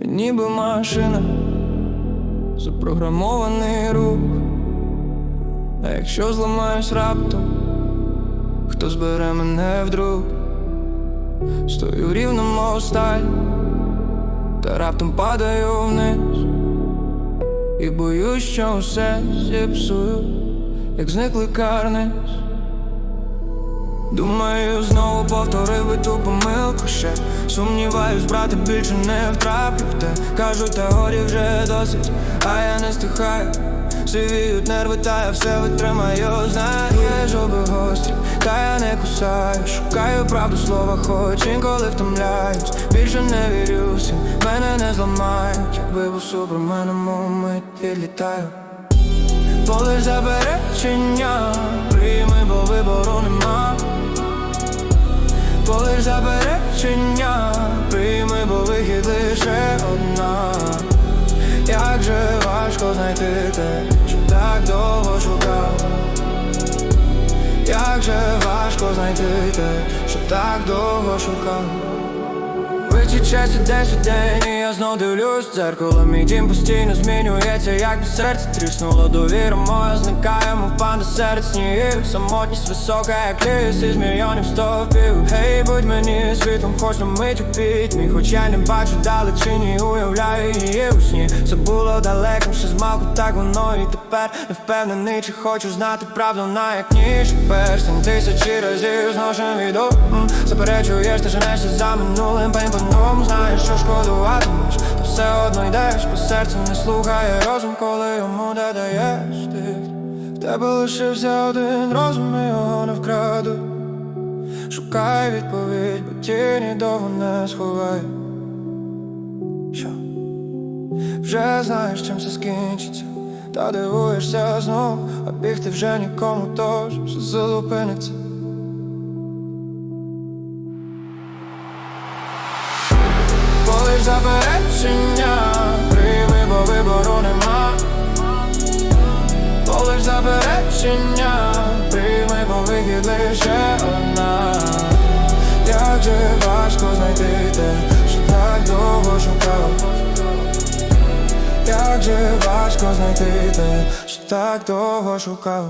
ніби машина, запрограмований рух. А якщо зламаюсь раптом, хто збере мене вдруг? Стою рівно, мов сталь, та раптом падаю вниз. І боюсь, що все зіпсую, як зниклий карниз. Думаю, знову повторив би ту помилку ще. Сумніваюсь, брати більше не втраплю в те. Кажуть, теорії вже досить, а я не стихаю. Сивіють нерви, та я все витримаю. Знаю, жоби гострі, та я не кусаю. Шукаю правду слова, хоч інколи втомляюсь. Більше не вірю всім, мене не зламають. Якби був суперменом, у миті літаю. Полиш заперечення, прийми, бо вибору нема Полиш заперечення, прийми, бо вихід лише одна. Як же важко знайти те, що так довго шукав. Як же важко знайти те, що так довго шукав Вичі часі день у день, і я знов дивлюсь в дзеркало Мій дім постійно змінюється, як би серце тріснуло Довіра моя зникає, мов панда серед снігів. Самотність висока, як ліс із мільйонів стовпів. Гей, будь мені світлом, хоч на мить у пітьмі Хоч я не бачу далечині, уявляю її у сні. Це було далеким, ще змалку, так воно і тепер. Не впевнений, чи хочу знати правду на як ніж перстень Тисячі разів зношен від ум Заперечуєш, ти женешся за минулим пень Знаєш, що шкодуватимеш, та все одно йдеш По серцю не слухає розум, коли йому додаєш ти В тебе лишився один розум, і його не вкрадуть Шукай відповідь, бо тіні довго не сховай. Що? Вже знаєш, чим все скінчиться. Та дивуєшся знов, а бігти вже нікому тож все зупиниться Полиш заперечення, бо вибору нема. Полиш заперечення, прийми, бо вихід лише одна. Як же важко знайти те, що так довго шукав? Як же важко знайти те, що так довго шукав